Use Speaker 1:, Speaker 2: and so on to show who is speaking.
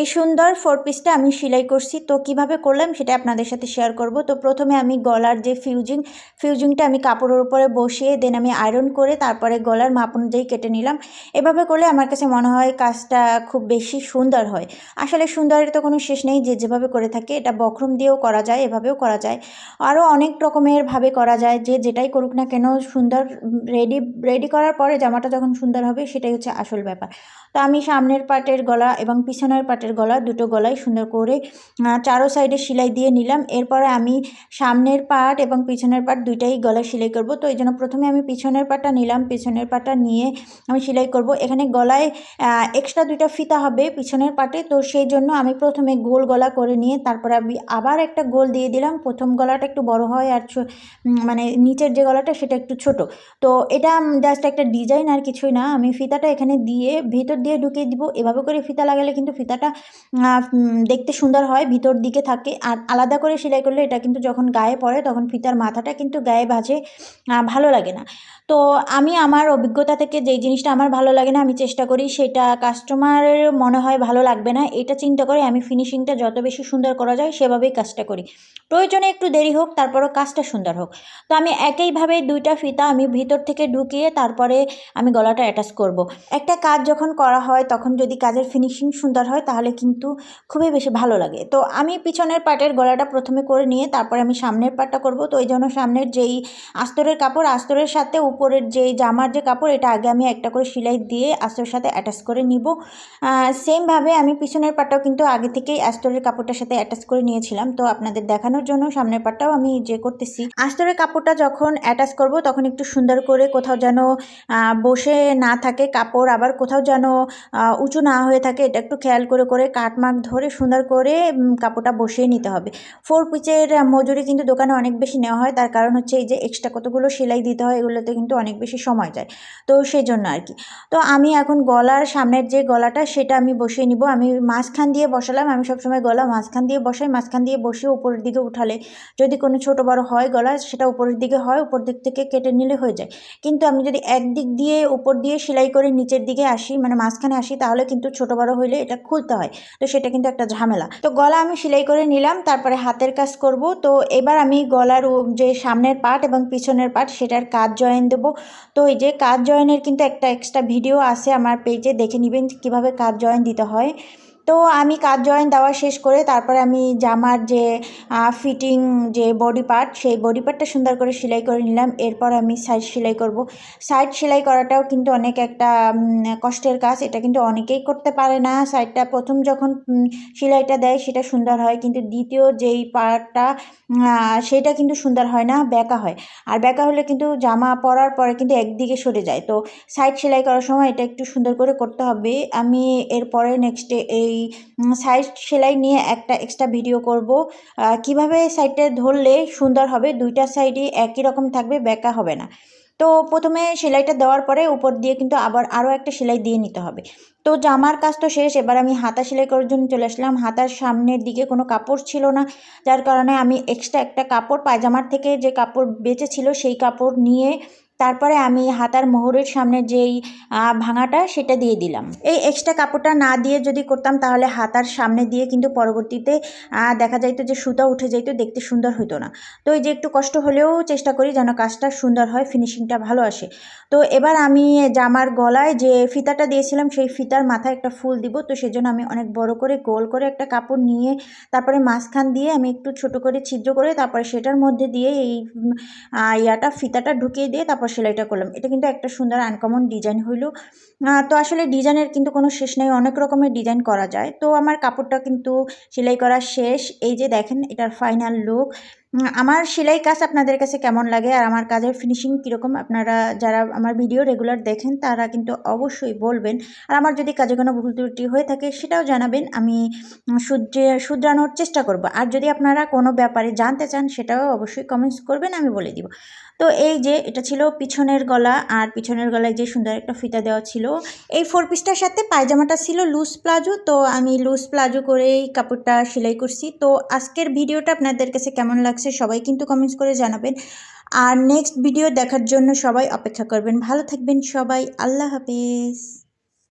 Speaker 1: এই সুন্দর ফোর পিসটা আমি সেলাই করছি। তো কীভাবে করলাম সেটা আপনাদের সাথে শেয়ার করব। তো প্রথমে আমি গলার যে ফিউজিং ফিউজিংটা আমি কাপড়ের উপরে বসিয়ে দেন আমি আয়রন করে, তারপরে গলার মাপ অনুযায়ী কেটে নিলাম। এভাবে করলে আমার কাছে মনে হয় কাজটা খুব বেশি সুন্দর হয়। আসলে সুন্দরের তো কোনো শেষ নেই, যে যেভাবে করে থাকে, এটা বক্রম দিয়েও করা যায়, এভাবেও করা যায়। আরও অনেক রকমের ভাবে করা যায়, যে যেটাই করুক না কেন, সুন্দর রেডি রেডি করার পরে জামাটা যখন সুন্দর হবে, সেটাই হচ্ছে আসল ব্যাপার। তো আমি সামনের পাটের গলা এবং পিছনের পাটের গলা দুটো গলায় সুন্দর করে চারো সাইডে সেলাই দিয়ে নিলাম। এরপরে আমি সামনের পাট এবং পিছনের পাট দুইটাই গলায় সেলাই করব। তো এই জন্য প্রথমে আমি পিছনের পাটটা নিলাম, পিছনের পাটটা নিয়ে আমি সেলাই করব। এখানে গলায় এক্সট্রা দুইটা ফিতা হবে পিছনের পাটে। তো সেই জন্য আমি প্রথমে গোল গলা করে নিয়ে তারপরে আমি আবার একটা গোল দিয়ে দিলাম। প্রথম গলাটা একটু বড় হয় আর মানে নিচের যে গলাটা সেটা একটু ছোট। তো এটা জাস্ট একটা ডিজাইন আর কিছুই না। আমি ফিতাটা এখানে দিয়ে ভিতর দিয়ে ঢুকিয়ে দিব। এভাবে করে ফিতা লাগালে কিন্তু ফিতাটা দেখতে সুন্দর হয়, ভিতর দিকে থাকে। আর আলাদা করে সেলাই করলে এটা কিন্তু যখন গায়ে পড়ে, তখন ফিতার মাথাটা কিন্তু গায়ে বাজে ভালো লাগে না। তো আমি আমার অভিজ্ঞতা থেকে যেই জিনিসটা আমার ভালো লাগে না, আমি চেষ্টা করি, সেটা কাস্টমারের মনে হয় ভালো লাগবে না। এটা চিন্তা করে আমি ফিনিশিংটা যত বেশি সুন্দর করা যায়, সেভাবেই কাজটা করি। প্রয়োজনে একটু দেরি হোক, তারপরও কাজটা সুন্দর হোক। তো আমি একইভাবে দুইটা ফিতা আমি ভিতর থেকে ঢুকিয়ে, তারপরে আমি গলাটা অ্যাটাচ করব। একটা কাজ যখন করা হয়, তখন যদি কাজের ফিনিশিং সুন্দর হয়, তাহলে কিন্তু খুবই বেশি ভালো লাগে। তো আমি পিছনের পাটের গলাটা প্রথমে করে নিয়ে তারপরে আমি সামনের পাটটা করব। তো ওই জন্য সামনের যেই আস্তরের কাপড়, আস্তরের সাথে উপরের যেই জামার যে কাপড়, এটা আগে আমি একটা করে সেলাই দিয়ে আস্তরের সাথে অ্যাটাচ করে নিব। সেমভাবে আমি পিছনের পাটটাও কিন্তু আগে থেকেই আস্তরের কাপড়টার সাথে অ্যাটাচ করে নিয়েছিলাম। তো আপনাদের দেখানোর জন্য সামনের পাটটাও আমি যে করতেছি। আস্তরের কাপড়টা যখন অ্যাটাচ করব, তখন একটু সুন্দর করে কোথাও যেন বসে না থাকে কাপড়, আবার কোথাও যেন উঁচু না হয়ে থাকে, এটা একটু খেয়াল করে করে কাটমাক ধরে সুন্দর করে কাপড়টা বসিয়ে নিতে হবে। ফোর পিচের মজুরি কিন্তু দোকানে অনেক বেশি নেওয়া হয়। তার কারণ হচ্ছে এই যে এক্সট্রা কতগুলো সেলাই দিতে হয়, এগুলোতে কিন্তু অনেক বেশি সময় যায়। তো সেই জন্য আর কি। তো আমি এখন গলার সামনের যে গলাটা, সেটা আমি বসিয়ে নিব। আমি মাঝখান দিয়ে বসালাম। আমি সবসময় গলা মাঝখান দিয়ে বসাই। মাঝখান দিয়ে বসে উপরের দিকে উঠালে যদি কোনো ছোটো বড় হয় গলা, সেটা উপরের দিকে হয়, উপর দিক থেকে কেটে নিলে হয়ে যায়। কিন্তু আমি যদি একদিক দিয়ে উপর দিয়ে সেলাই করে নিচের দিকে আসি মানে মাঝখানে আসি, তাহলে কিন্তু ছোটো বড় হইলে এটা খুলতে হয়। তো সেটা কিন্তু একটা ঝামেলা। তো গলা আমি সেলাই করে নিলাম, তারপরে হাতের কাজ করব। তো এবার আমি গলার যে সামনের পার্ট এবং পিছনের পার্ট, সেটার কাজ জয়েন দেব। তো এই যে কাজ জয়েনের কিন্তু একটা এক্সট্রা ভিডিও আছে আমার পেজে দেখে নেবেন কীভাবে কাজ জয়েন দিতে হয়। তো আমি কাজ জয়েন দেওয়া শেষ করে তারপরে আমি জামার যে ফিটিং যে বডি পার্ট সেই বডি পার্টটা সুন্দর করে সেলাই করে নিলাম। এরপর আমি সাইড সেলাই করব। সাইড সেলাই করাটাও কিন্তু অনেক একটা কষ্টের কাজ। এটা কিন্তু অনেকেই করতে পারে না। সাইডটা প্রথম যখন সেলাইটা দেয় সেটা সুন্দর হয়। কিন্তু দ্বিতীয় যেই পার্টটা সেটা কিন্তু সুন্দর হয় না ব্যাকা হয়। আর ব্যাকা হলে কিন্তু জামা পরার পরে কিন্তু একদিকে সরে যায়। তো সাইড সেলাই করার সময় এটা একটু সুন্দর করে করতে হবে। আমি এরপরে নেক্সটে এই এই সাইড সেলাই নিয়ে একটা এক্সট্রা ভিডিও করব। কীভাবে সাইডটা ধরলে সুন্দর হবে? দুইটা সাইডই একই রকম থাকবে, বেঁকা হবে না। তো প্রথমে সেলাইটা দেওয়ার পরে উপর দিয়ে কিন্তু আবার আরও একটা সেলাই দিয়ে নিতে হবে। তো জামার কাজ তো শেষ, এবার আমি হাতা সেলাই করার জন্য চলে আসলাম। হাতার সামনের দিকে কোনো কাপড় ছিল না, যার কারণে আমি এক্সট্রা একটা কাপড়, পায়জামার থেকে যে কাপড় বেঁচে ছিল সেই কাপড় নিয়ে তারপরে আমি হাতার মোহরের সামনে যেই ভাঙাটা সেটা দিয়ে দিলাম। এই এক্সট্রা কাপড়টা না দিয়ে যদি করতাম তাহলে হাতার সামনে দিয়ে কিন্তু পরবর্তীতে দেখা যাইতো যে সুতা উঠে যাইতো, দেখতে সুন্দর হতো না। তো এই যে একটু কষ্ট হলেও চেষ্টা করি যেন কাজটা সুন্দর হয় ফিনিশিংটা ভালো আসে। তো এবার আমি জামার গলায় যে ফিতাটা দিয়েছিলাম, সেই ফিতার মাথায় একটা ফুল দিব। তো সেজন্য আমি অনেক বড় করে গোল করে একটা কাপড় নিয়ে, তারপরে মাঝখান দিয়ে আমি একটু ছোট করে ছিদ্র করে, তারপরে সেটার মধ্যে দিয়ে এই ইয়াটা, ফিতাটা ঢুকিয়ে দিয়ে তারপর সেলাইটা করলাম। এটা কিন্তু একটা সুন্দর আনকমন ডিজাইন হইল। তো আসলে ডিজাইনের কিন্তু কোনো শেষ নেই, অনেক রকমের ডিজাইন করা যায়। তো আমার কাপড়টা কিন্তু সেলাই করা শেষ। এই যে দেখেন, এটার ফাইনাল লুক আমার সেলাই কাজ আপনাদের কাছে কেমন লাগে? আর আমার কাজের ফিনিশিং কীরকম? আপনারা যারা আমার ভিডিও রেগুলার দেখেন, তারা কিন্তু অবশ্যই বলবেন। আর আমার যদি কাজে কোনো ভুল ত্রুটি হয়ে থাকে, সেটাও জানাবেন। আমি শুধরে, শুধরানোর চেষ্টা করব। আর যদি আপনারা কোনো ব্যাপারে জানতে চান, সেটাও অবশ্যই কমেন্টস করবেন, আমি বলে দিব। তো এই যে এটা ছিল পিছনের গলা আর পিছনের গলায় যে সুন্দর একটা ফিতা দেওয়া ছিল, এই ফোর পিসটার সাথে পায়জামাটা ছিল লুজ প্লাজো তো আমি লুজ প্লাজো করেই কাপড়টা সেলাই করছি। তো আজকের ভিডিওটা আপনাদের কাছে কেমন লাগছে সবাই কিন্তু কমেন্টস করে জানাবেন। আর নেক্সট ভিডিও দেখার জন্য সবাই অপেক্ষা করবেন। ভালো থাকবেন সবাই। আল্লাহ হাফেজ।